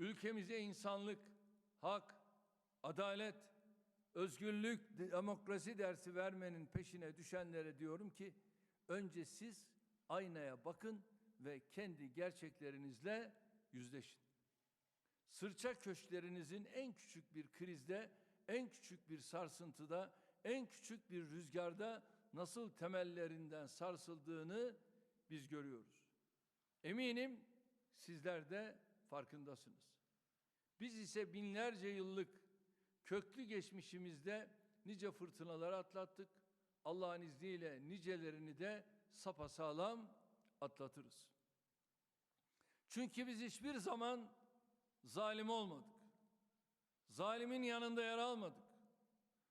ülkemize insanlık, hak, adalet, özgürlük, demokrasi dersi vermenin peşine düşenlere diyorum ki önce siz aynaya bakın ve kendi gerçeklerinizle yüzleşin. Sırça köşklerinizin en küçük bir krizde, en küçük bir sarsıntıda, en küçük bir rüzgarda nasıl temellerinden sarsıldığını biz görüyoruz. Eminim sizler de farkındasınız. Biz ise binlerce yıllık köklü geçmişimizde nice fırtınalar atlattık. Allah'ın izniyle nicelerini de sapasağlam atlatırız. Çünkü biz hiçbir zaman zalim olmadık. Zalimin yanında yer almadık.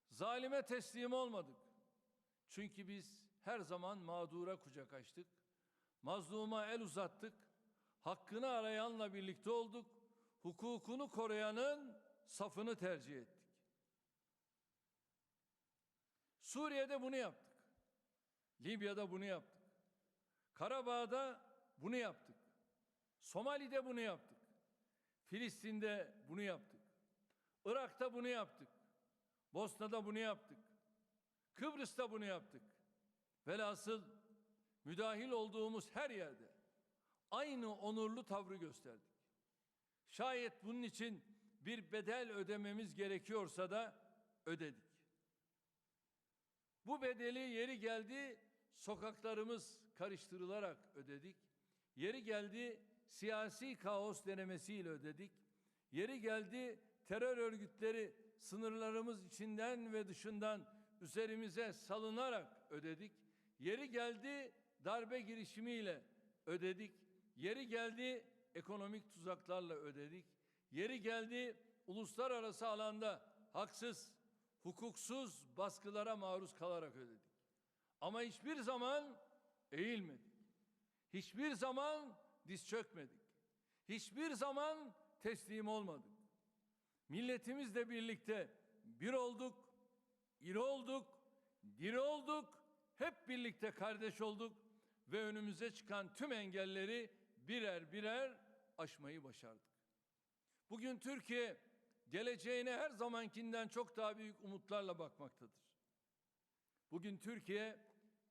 Zalime teslim olmadık. Çünkü biz her zaman mağdura kucak açtık. Mazluma el uzattık. Hakkını arayanla birlikte olduk. Hukukunu koruyanın safını tercih ettik. Suriye'de bunu yaptık. Libya'da bunu yaptık. Karabağ'da bunu yaptık. Somali'de bunu yaptık. Filistin'de bunu yaptık. Irak'ta bunu yaptık. Bosna'da bunu yaptık. Kıbrıs'ta bunu yaptık. Velhasıl müdahil olduğumuz her yerde aynı onurlu tavrı gösterdik. Şayet bunun için bir bedel ödememiz gerekiyorsa da ödedik. Bu bedeli yeri geldi sokaklarımız karıştırılarak ödedik. Yeri geldi siyasi kaos denemesiyle ödedik. Yeri geldi terör örgütleri sınırlarımız içinden ve dışından üzerimize salınarak ödedik. Yeri geldi darbe girişimiyle ödedik. Yeri geldi ekonomik tuzaklarla ödedik. Yeri geldi uluslararası alanda haksız, hukuksuz baskılara maruz kalarak ödedik. Ama hiçbir zaman eğilmedik. Hiçbir zaman diz çökmedik. Hiçbir zaman teslim olmadık. Milletimizle birlikte bir olduk, iri olduk, diri olduk, hep birlikte kardeş olduk ve önümüze çıkan tüm engelleri birer birer aşmayı başardık. Bugün Türkiye geleceğine her zamankinden çok daha büyük umutlarla bakmaktadır. Bugün Türkiye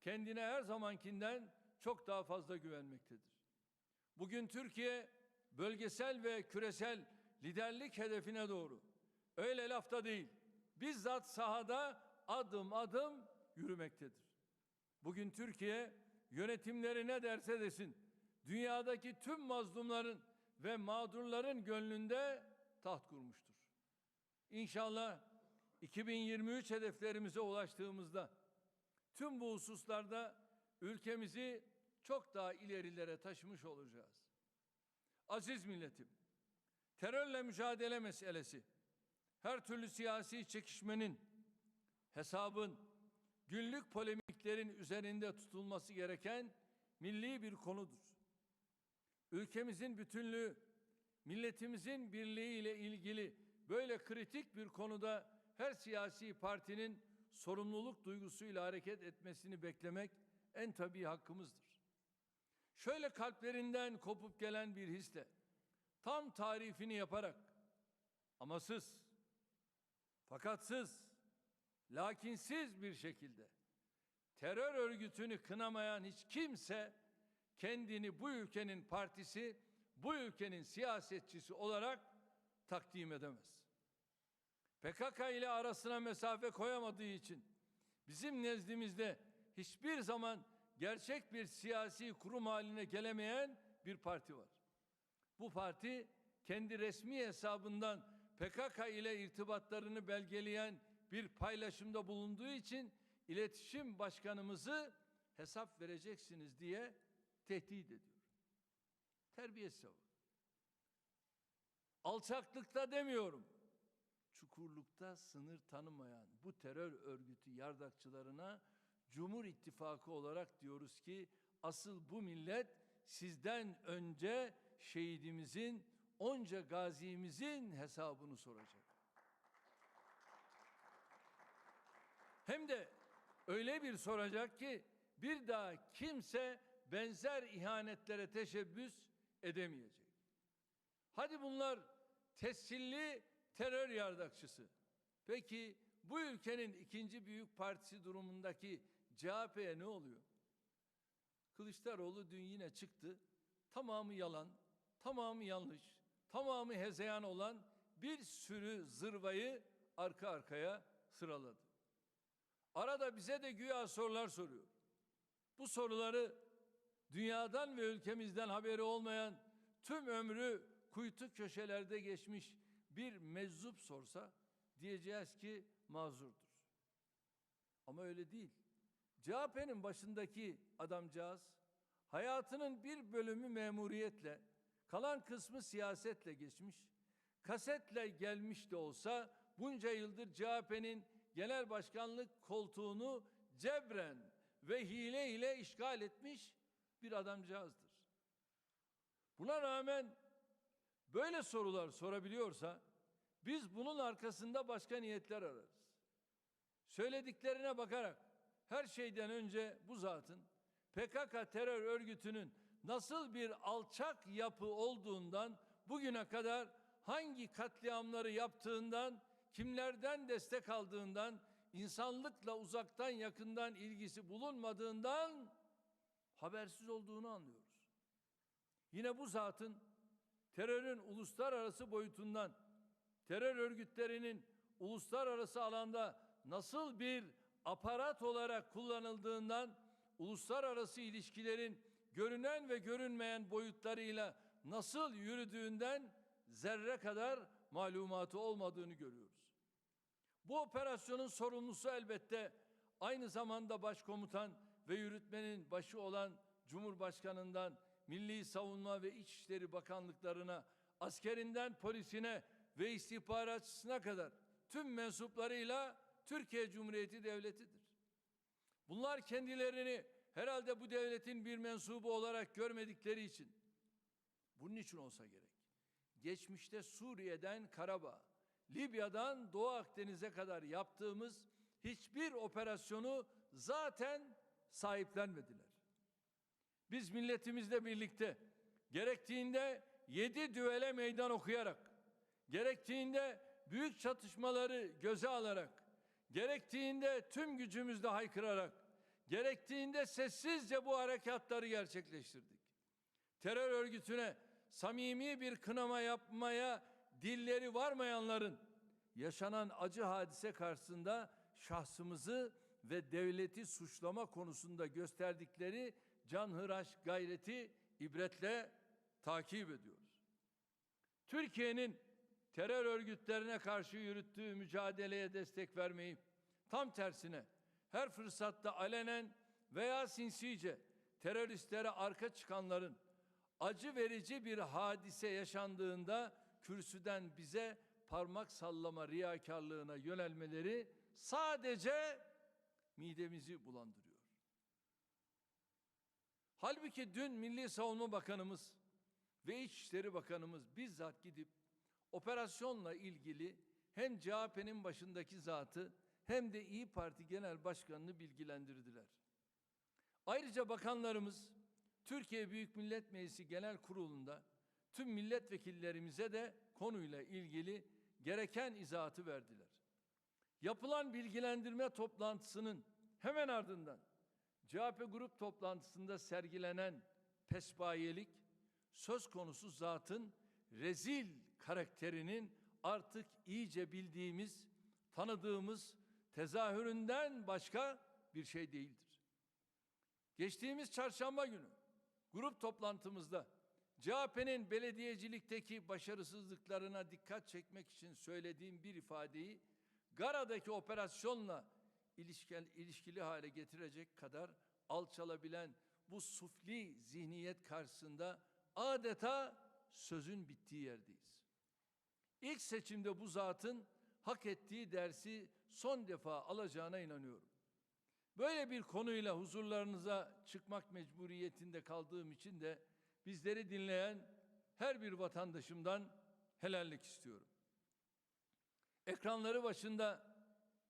kendine her zamankinden çok daha fazla güvenmektedir. Bugün Türkiye bölgesel ve küresel liderlik hedefine doğru öyle lafta değil bizzat sahada adım adım yürümektedir. Bugün Türkiye yönetimleri ne derse desin dünyadaki tüm mazlumların ve mağdurların gönlünde taht kurmuştur. İnşallah 2023 hedeflerimize ulaştığımızda tüm bu hususlarda ülkemizi çok daha ilerilere taşımış olacağız. Aziz milletim, terörle mücadele meselesi her türlü siyasi çekişmenin, hesabın, günlük polemiklerin üzerinde tutulması gereken milli bir konudur. Ülkemizin bütünlüğü, milletimizin birliği ile ilgili böyle kritik bir konuda her siyasi partinin sorumluluk duygusuyla hareket etmesini beklemek en tabii hakkımızdır. Şöyle kalplerinden kopup gelen bir hisle tam tarifini yaparak amasız, fakatsız, lakinsiz bir şekilde terör örgütünü kınamayan hiç kimse kendini bu ülkenin partisi, bu ülkenin siyasetçisi olarak takdim edemez. PKK ile arasına mesafe koyamadığı için bizim nezdimizde hiçbir zaman gerçek bir siyasi kurum haline gelemeyen bir parti var. Bu parti kendi resmi hesabından PKK ile irtibatlarını belgeleyen bir paylaşımda bulunduğu için iletişim başkanımızı hesap vereceksiniz diye tehdit ediyor. Terbiyesiz o. Alçaklıkta demiyorum. Çukurlukta sınır tanımayan bu terör örgütü yardakçılarına Cumhur İttifakı olarak diyoruz ki asıl bu millet sizden önce şehidimizin onca gazimizin hesabını soracak. Hem de öyle bir soracak ki bir daha kimse benzer ihanetlere teşebbüs edemeyecek. Hadi bunlar tescilli terör yardakçısı. Peki bu ülkenin ikinci büyük partisi durumundaki CHP'ye ne oluyor? Kılıçdaroğlu dün yine çıktı. Tamamı yalan, tamamı yanlış, tamamı hezeyan olan bir sürü zırvayı arka arkaya sıraladı. Arada bize de güya sorular soruyor. Bu soruları dünyadan ve ülkemizden haberi olmayan tüm ömrü kuytu köşelerde geçmiş bir meczup sorsa diyeceğiz ki mazurdur. Ama öyle değil. CHP'nin başındaki adamcağız hayatının bir bölümü memuriyetle, kalan kısmı siyasetle geçmiş, kasetle gelmiş de olsa bunca yıldır CHP'nin genel başkanlık koltuğunu cebren ve hile ile işgal etmiş bir adamcağızdır. Buna rağmen böyle sorular sorabiliyorsa biz bunun arkasında başka niyetler ararız. Söylediklerine bakarak her şeyden önce bu zatın PKK terör örgütünün nasıl bir alçak yapı olduğundan bugüne kadar hangi katliamları yaptığından, kimlerden destek aldığından, insanlıkla uzaktan yakından ilgisi bulunmadığından habersiz olduğunu anlıyoruz. Yine bu zatın terörün uluslararası boyutundan, terör örgütlerinin uluslararası alanda nasıl bir aparat olarak kullanıldığından, uluslararası ilişkilerin görünen ve görünmeyen boyutlarıyla nasıl yürüdüğünden zerre kadar malumatı olmadığını görüyoruz. Bu operasyonun sorumlusu elbette aynı zamanda başkomutan ve yürütmenin başı olan Cumhurbaşkanından Milli Savunma ve İçişleri Bakanlıklarına, askerinden polisine ve istihbaratçısına kadar tüm mensuplarıyla Türkiye Cumhuriyeti Devleti'dir. Bunlar kendilerini herhalde bu devletin bir mensubu olarak görmedikleri için bunun için olsa gerek. Geçmişte Suriye'den Karabağ, Libya'dan Doğu Akdeniz'e kadar yaptığımız hiçbir operasyonu zaten sahiplenmediler. Biz milletimizle birlikte gerektiğinde yedi düvele meydan okuyarak, gerektiğinde büyük çatışmaları göze alarak, gerektiğinde tüm gücümüzle haykırarak, gerektiğinde sessizce bu harekatları gerçekleştirdik. Terör örgütüne samimi bir kınama yapmaya dilleri varmayanların yaşanan acı hadise karşısında şahsımızı ve devleti suçlama konusunda gösterdikleri canhıraş gayreti ibretle takip ediyoruz. Türkiye'nin terör örgütlerine karşı yürüttüğü mücadeleye destek vermeyi tam tersine her fırsatta alenen veya sinsice teröristlere arka çıkanların acı verici bir hadise yaşandığında kürsüden bize parmak sallama riyakarlığına yönelmeleri sadece midemizi bulandırıyor. Halbuki dün Milli Savunma Bakanımız ve İçişleri Bakanımız bizzat gidip operasyonla ilgili hem CHP'nin başındaki zatı hem de İyi Parti Genel Başkanı'nı bilgilendirdiler. Ayrıca bakanlarımız Türkiye Büyük Millet Meclisi Genel Kurulu'nda tüm milletvekillerimize de konuyla ilgili gereken izahatı verdiler. Yapılan bilgilendirme toplantısının hemen ardından CHP grup toplantısında sergilenen pespayelik söz konusu zatın rezil karakterinin artık iyice bildiğimiz, tanıdığımız tezahüründen başka bir şey değildir. Geçtiğimiz çarşamba günü grup toplantımızda CHP'nin belediyecilikteki başarısızlıklarına dikkat çekmek için söylediğim bir ifadeyi Gara'daki operasyonla ilişkili, ilişkili hale getirecek kadar alçalabilen bu sufli zihniyet karşısında adeta sözün bittiği yerdeyiz. İlk seçimde bu zatın hak ettiği dersi son defa alacağına inanıyorum. Böyle bir konuyla huzurlarınıza çıkmak mecburiyetinde kaldığım için de bizleri dinleyen her bir vatandaşımdan helallik istiyorum. Ekranları başında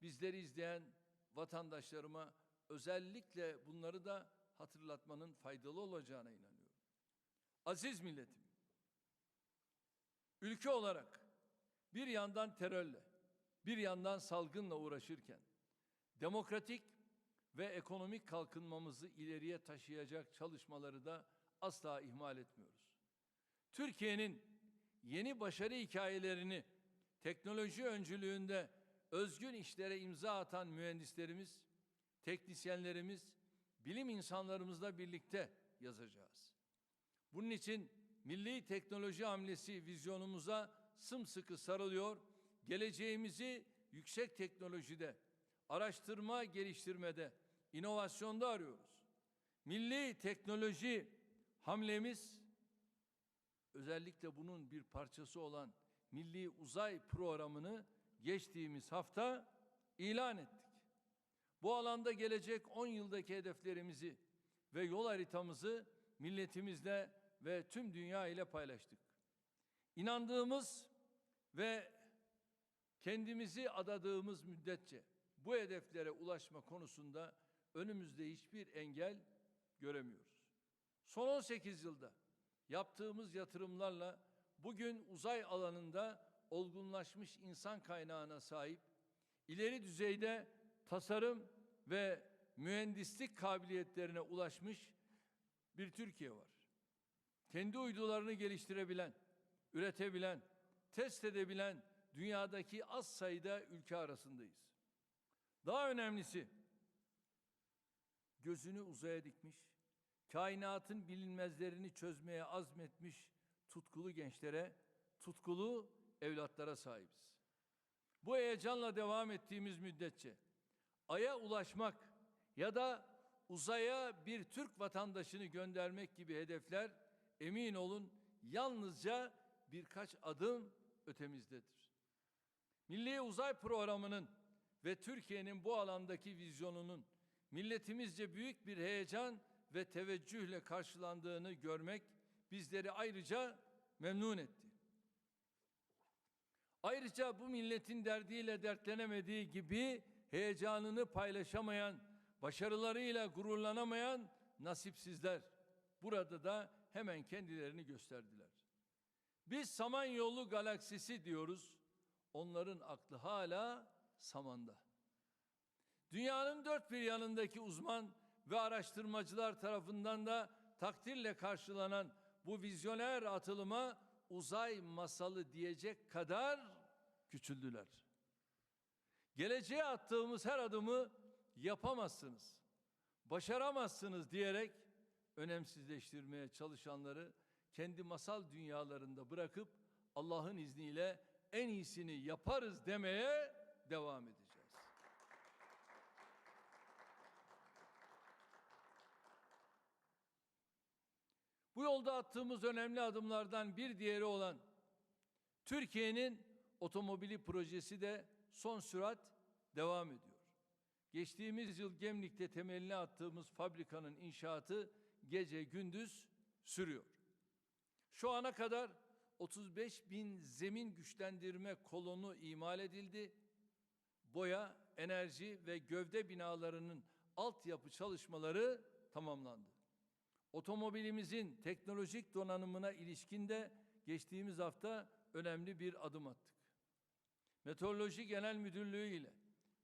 bizleri izleyen vatandaşlarıma özellikle bunları da hatırlatmanın faydalı olacağına inanıyorum. Aziz milletim, ülke olarak bir yandan terörle, bir yandan salgınla uğraşırken demokratik ve ekonomik kalkınmamızı ileriye taşıyacak çalışmaları da asla ihmal etmiyoruz. Türkiye'nin yeni başarı hikayelerini teknoloji öncülüğünde özgün işlere imza atan mühendislerimiz, teknisyenlerimiz, bilim insanlarımızla birlikte yazacağız. Bunun için milli teknoloji hamlesi vizyonumuza sımsıkı sarılıyor, geleceğimizi yüksek teknolojide, araştırma geliştirmede, inovasyonda arıyoruz. Milli teknoloji hamlemiz özellikle bunun bir parçası olan Milli Uzay Programı'nı geçtiğimiz hafta ilan ettik. Bu alanda gelecek 10 yıldaki hedeflerimizi ve yol haritamızı milletimizle ve tüm dünya ile paylaştık. İnandığımız ve kendimizi adadığımız müddetçe bu hedeflere ulaşma konusunda önümüzde hiçbir engel göremiyoruz. Son 18 yılda yaptığımız yatırımlarla bugün uzay alanında olgunlaşmış insan kaynağına sahip, ileri düzeyde tasarım ve mühendislik kabiliyetlerine ulaşmış bir Türkiye var. Kendi uydularını geliştirebilen, üretebilen, test edebilen dünyadaki az sayıda ülke arasındayız. Daha önemlisi gözünü uzaya dikmiş, kainatın bilinmezlerini çözmeye azmetmiş tutkulu gençlere, tutkulu evlatlara sahibiz. Bu heyecanla devam ettiğimiz müddetçe aya ulaşmak ya da uzaya bir Türk vatandaşını göndermek gibi hedefler emin olun yalnızca birkaç adım ötemizdedir. Milli Uzay Programı'nın ve Türkiye'nin bu alandaki vizyonunun milletimizce büyük bir heyecan ve teveccühle karşılandığını görmek bizleri ayrıca memnun etti. Ayrıca bu milletin derdiyle dertlenemediği gibi heyecanını paylaşamayan, başarılarıyla gururlanamayan nasipsizler burada da hemen kendilerini gösterdiler. Biz Samanyolu galaksisi diyoruz. Onların aklı hala samanda. Dünyanın dört bir yanındaki uzman ve araştırmacılar tarafından da takdirle karşılanan bu vizyoner atılıma uzay masalı diyecek kadar küçüldüler. Geleceğe attığımız her adımı yapamazsınız, başaramazsınız diyerek önemsizleştirmeye çalışanları kendi masal dünyalarında bırakıp Allah'ın izniyle en iyisini yaparız demeye devam edeceğiz. Bu yolda attığımız önemli adımlardan bir diğeri olan Türkiye'nin otomobili projesi de son sürat devam ediyor. Geçtiğimiz yıl Gemlik'te temelini attığımız fabrikanın inşaatı gece gündüz sürüyor. Şu ana kadar 35 bin zemin güçlendirme kolonu imal edildi. Boya, enerji ve gövde binalarının altyapı çalışmaları tamamlandı. Otomobilimizin teknolojik donanımına ilişkin de geçtiğimiz hafta önemli bir adım attık. Meteoroloji Genel Müdürlüğü ile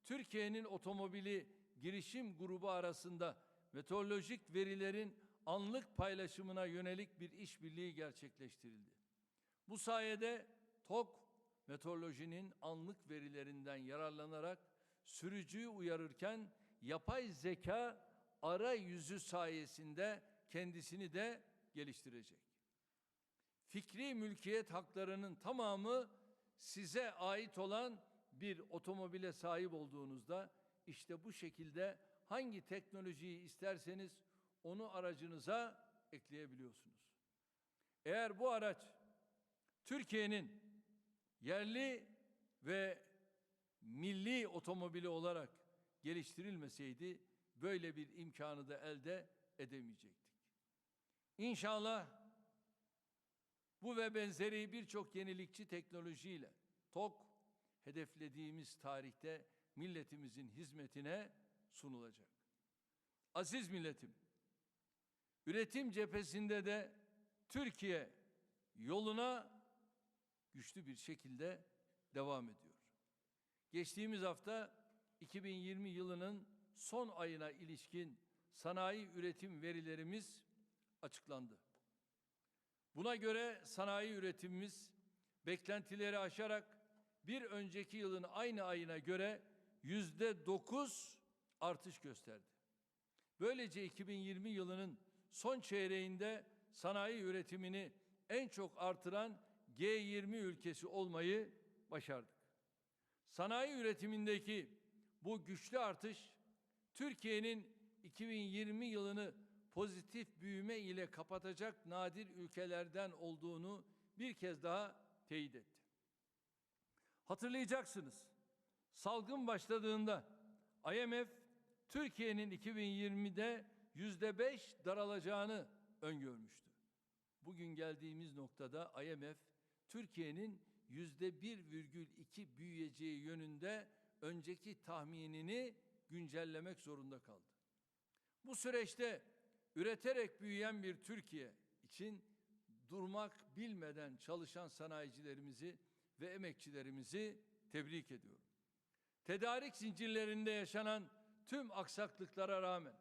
Türkiye'nin otomobili girişim grubu arasında meteorolojik verilerin anlık paylaşımına yönelik bir işbirliği gerçekleştirildi. Bu sayede TOK meteorolojinin anlık verilerinden yararlanarak sürücüyü uyarırken yapay zeka arayüzü sayesinde kendisini de geliştirecek. Fikri mülkiyet haklarının tamamı size ait olan bir otomobile sahip olduğunuzda işte bu şekilde hangi teknolojiyi isterseniz onu aracınıza ekleyebiliyorsunuz. Eğer bu araç Türkiye'nin yerli ve milli otomobili olarak geliştirilmeseydi böyle bir imkanı da elde edemeyecektik. İnşallah bu ve benzeri birçok yenilikçi teknolojiyle TOK hedeflediğimiz tarihte milletimizin hizmetine sunulacak. Aziz milletim, üretim cephesinde de Türkiye yoluna güçlü bir şekilde devam ediyor. Geçtiğimiz hafta 2020 yılının son ayına ilişkin sanayi üretim verilerimiz açıklandı. Buna göre sanayi üretimimiz beklentileri aşarak bir önceki yılın aynı ayına göre yüzde dokuz artış gösterdi. Böylece 2020 yılının son çeyreğinde sanayi üretimini en çok artıran G20 ülkesi olmayı başardık. Sanayi üretimindeki bu güçlü artış Türkiye'nin 2020 yılını pozitif büyüme ile kapatacak nadir ülkelerden olduğunu bir kez daha teyit etti. Hatırlayacaksınız. Salgın başladığında IMF Türkiye'nin 2020'de yüzde beş daralacağını öngörmüştü. Bugün geldiğimiz noktada IMF Türkiye'nin yüzde bir virgül iki büyüyeceği yönünde önceki tahminini güncellemek zorunda kaldı. Bu süreçte üreterek büyüyen bir Türkiye için durmak bilmeden çalışan sanayicilerimizi ve emekçilerimizi tebrik ediyorum. Tedarik zincirlerinde yaşanan tüm aksaklıklara rağmen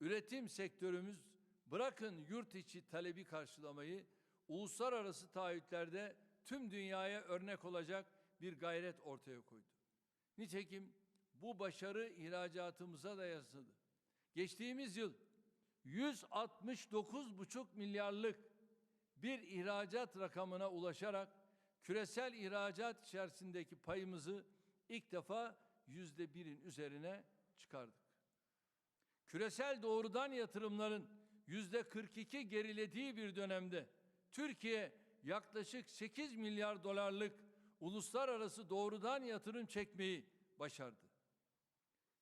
üretim sektörümüz bırakın yurt içi talebi karşılamayı uluslararası taahhütlerde tüm dünyaya örnek olacak bir gayret ortaya koydu. Nitekim bu başarı ihracatımıza da yansıdı. Geçtiğimiz yıl 169,5 milyarlık bir ihracat rakamına ulaşarak küresel ihracat içerisindeki payımızı ilk defa yüzde birin üzerine çıkardık. Küresel doğrudan yatırımların yüzde 42 gerilediği bir dönemde Türkiye yaklaşık 8 milyar dolarlık uluslararası doğrudan yatırım çekmeyi başardı.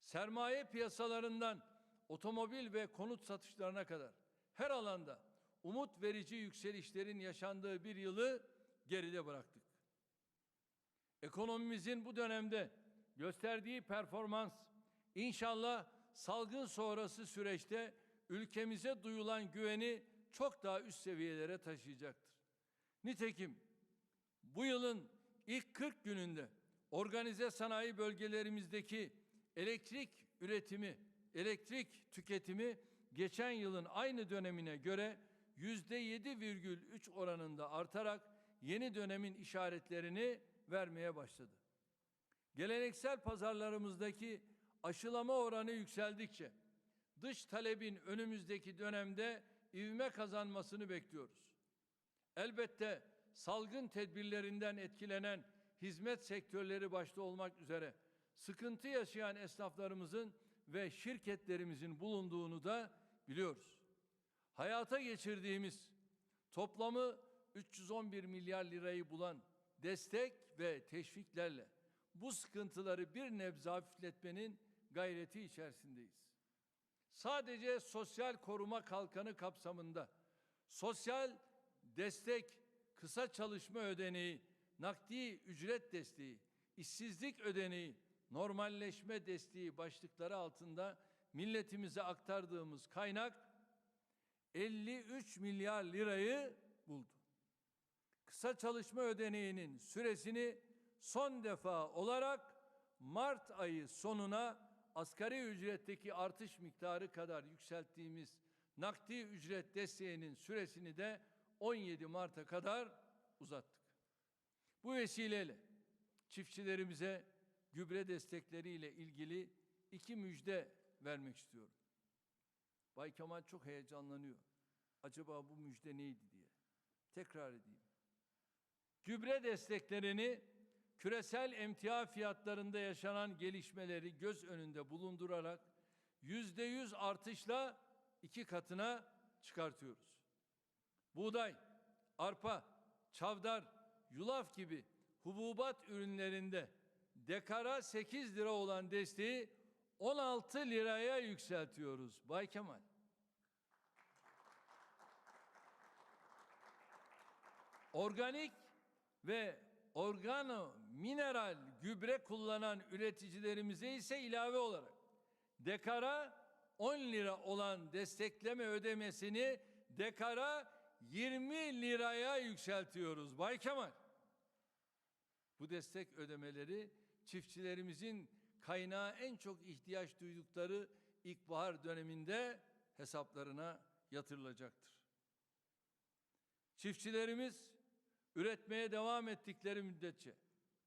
Sermaye piyasalarından otomobil ve konut satışlarına kadar her alanda umut verici yükselişlerin yaşandığı bir yılı geride bıraktık. Ekonomimizin bu dönemde gösterdiği performans inşallah salgın sonrası süreçte ülkemize duyulan güveni çok daha üst seviyelere taşıyacaktır. Nitekim bu yılın ilk 40 gününde organize sanayi bölgelerimizdeki elektrik üretimi, elektrik tüketimi geçen yılın aynı dönemine göre yüzde 7,3 oranında artarak yeni dönemin işaretlerini vermeye başladı. Geleneksel pazarlarımızdaki aşılama oranı yükseldikçe dış talebin önümüzdeki dönemde ivme kazanmasını bekliyoruz. Elbette salgın tedbirlerinden etkilenen hizmet sektörleri başta olmak üzere sıkıntı yaşayan esnaflarımızın ve şirketlerimizin bulunduğunu da biliyoruz. Hayata geçirdiğimiz toplamı 311 milyar lirayı bulan destek ve teşviklerle bu sıkıntıları bir nebze hafifletmenin gayreti içerisindeyiz. Sadece sosyal koruma kalkanı kapsamında sosyal destek, kısa çalışma ödeneği, nakdi ücret desteği, işsizlik ödeneği, normalleşme desteği başlıkları altında milletimize aktardığımız kaynak 53 milyar lirayı buldu. Kısa çalışma ödeneğinin süresini son defa olarak Mart ayı sonuna asgari ücretteki artış miktarı kadar yükselttiğimiz nakdi ücret desteğinin süresini de 17 Mart'a kadar uzattık. Bu vesileyle çiftçilerimize gübre destekleriyle ilgili iki müjde vermek istiyorum. Bay Kemal çok heyecanlanıyor. Acaba bu müjde neydi diye. Tekrar edeyim. Gübre desteklerini küresel emtia fiyatlarında yaşanan gelişmeleri göz önünde bulundurarak yüzde yüz artışla iki katına çıkartıyoruz. Buğday, arpa, çavdar, yulaf gibi hububat ürünlerinde dekara 8 lira olan desteği 16 liraya yükseltiyoruz. Bay Kemal. Organik ve organo mineral gübre kullanan üreticilerimize ise ilave olarak dekara 10 lira olan destekleme ödemesini dekara 20 liraya yükseltiyoruz Bay Kemal. Bu destek ödemeleri çiftçilerimizin kaynağı en çok ihtiyaç duydukları ilkbahar döneminde hesaplarına yatırılacaktır. Çiftçilerimiz üretmeye devam ettikleri müddetçe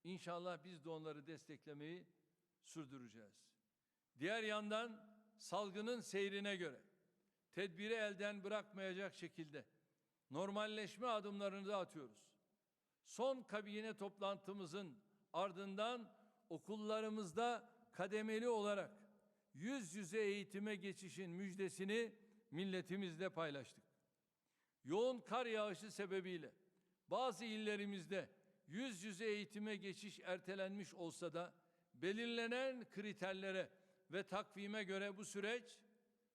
inşallah biz de onları desteklemeyi sürdüreceğiz. Diğer yandan salgının seyrine göre tedbiri elden bırakmayacak şekilde normalleşme adımlarını da atıyoruz. Son kabine toplantımızın ardından okullarımızda kademeli olarak yüz yüze eğitime geçişin müjdesini milletimizle paylaştık. Yoğun kar yağışı sebebiyle bazı illerimizde yüz yüze eğitime geçiş ertelenmiş olsa da belirlenen kriterlere ve takvime göre bu süreç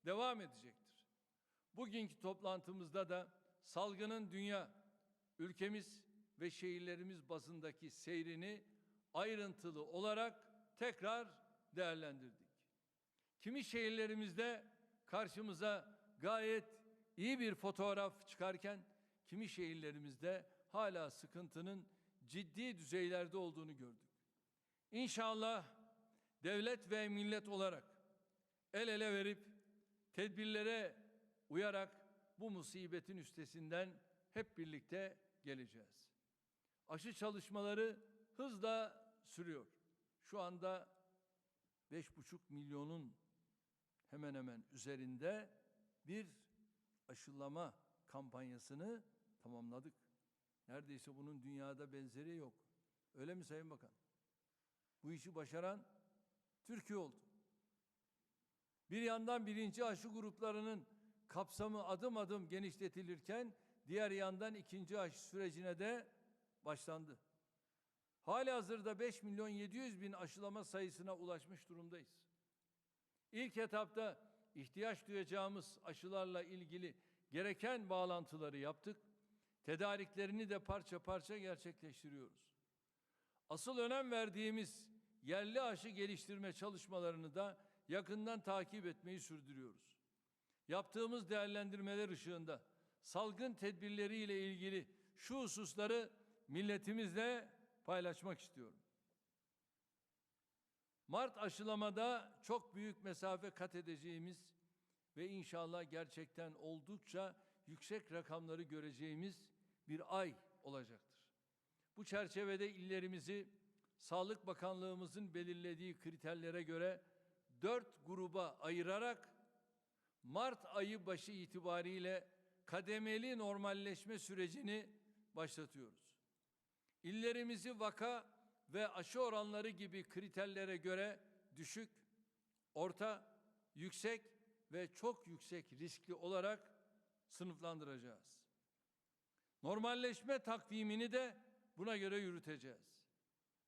devam edecektir. Bugünkü toplantımızda da salgının dünya, ülkemiz ve şehirlerimiz bazındaki seyrini ayrıntılı olarak tekrar değerlendirdik. Kimi şehirlerimizde karşımıza gayet iyi bir fotoğraf çıkarken kimi şehirlerimizde hala sıkıntının ciddi düzeylerde olduğunu gördük. İnşallah devlet ve millet olarak el ele verip tedbirlere uyarak bu musibetin üstesinden hep birlikte geleceğiz. Aşı çalışmaları hızla sürüyor. Şu anda 5,5 milyonun hemen hemen üzerinde bir aşılama kampanyasını tamamladık. Neredeyse bunun dünyada benzeri yok. Öyle mi Sayın Bakan? Bu işi başaran Türkiye oldu. Bir yandan birinci aşı gruplarının kapsamı adım adım genişletilirken diğer yandan ikinci aşı sürecine de başlandı. Hali hazırda 5 milyon 700 bin aşılama sayısına ulaşmış durumdayız. İlk etapta ihtiyaç duyacağımız aşılarla ilgili gereken bağlantıları yaptık. Tedariklerini de parça parça gerçekleştiriyoruz. Asıl önem verdiğimiz yerli aşı geliştirme çalışmalarını da yakından takip etmeyi sürdürüyoruz. Yaptığımız değerlendirmeler ışığında salgın tedbirleriyle ilgili şu hususları milletimizle paylaşmak istiyorum. Mart aşılamada çok büyük mesafe kat edeceğimiz ve inşallah gerçekten oldukça yüksek rakamları göreceğimiz bir ay olacaktır. Bu çerçevede illerimizi Sağlık Bakanlığımızın belirlediği kriterlere göre dört gruba ayırarak Mart ayı başı itibariyle kademeli normalleşme sürecini başlatıyoruz. İllerimizi vaka ve aşı oranları gibi kriterlere göre düşük, orta, yüksek ve çok yüksek riskli olarak sınıflandıracağız. Normalleşme takvimini de buna göre yürüteceğiz.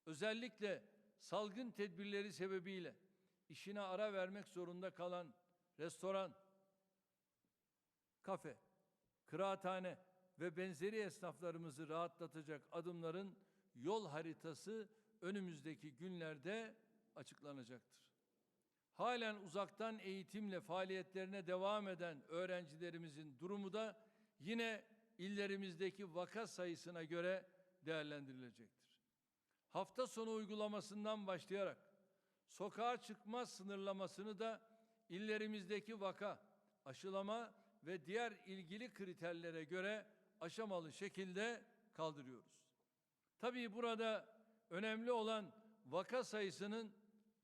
Özellikle salgın tedbirleri sebebiyle işine ara vermek zorunda kalan restoran, kafe, kıraathane ve benzeri esnaflarımızı rahatlatacak adımların yol haritası önümüzdeki günlerde açıklanacaktır. Halen uzaktan eğitimle faaliyetlerine devam eden öğrencilerimizin durumu da yine illerimizdeki vaka sayısına göre değerlendirilecektir. Hafta sonu uygulamasından başlayarak sokağa çıkma sınırlamasını da illerimizdeki vaka, aşılama ve diğer ilgili kriterlere göre aşamalı şekilde kaldırıyoruz. Tabii burada önemli olan vaka sayısının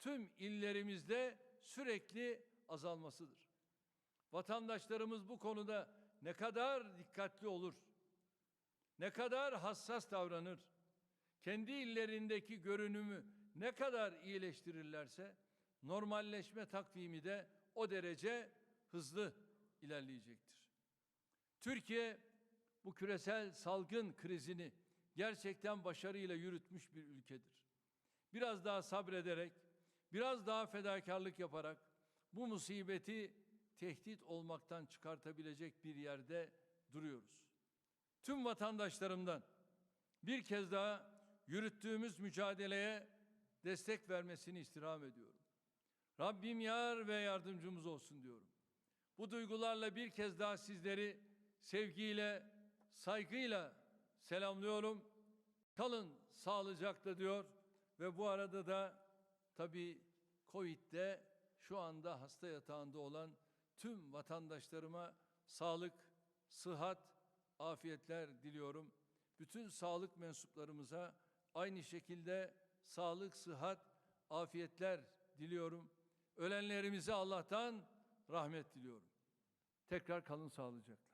tüm illerimizde sürekli azalmasıdır. Vatandaşlarımız bu konuda ne kadar dikkatli olur, ne kadar hassas davranır, kendi illerindeki görünümü ne kadar iyileştirirlerse normalleşme takvimi de o derece hızlı ilerleyecektir. Türkiye bu küresel salgın krizini gerçekten başarıyla yürütmüş bir ülkedir. Biraz daha sabrederek, biraz daha fedakarlık yaparak bu musibeti tehdit olmaktan çıkartabilecek bir yerde duruyoruz. Tüm vatandaşlarımdan bir kez daha yürüttüğümüz mücadeleye destek vermesini istirham ediyorum. Rabbim yar ve yardımcımız olsun diyorum. Bu duygularla bir kez daha sizleri sevgiyle, saygıyla selamlıyorum. Kalın sağlıcakla diyor ve bu arada da tabii Covid'de şu anda hasta yatağında olan tüm vatandaşlarıma sağlık, sıhhat, afiyetler diliyorum. Bütün sağlık mensuplarımıza aynı şekilde sağlık, sıhhat, afiyetler diliyorum. Ölenlerimize Allah'tan rahmet diliyorum. Tekrar kalın sağlıcakla.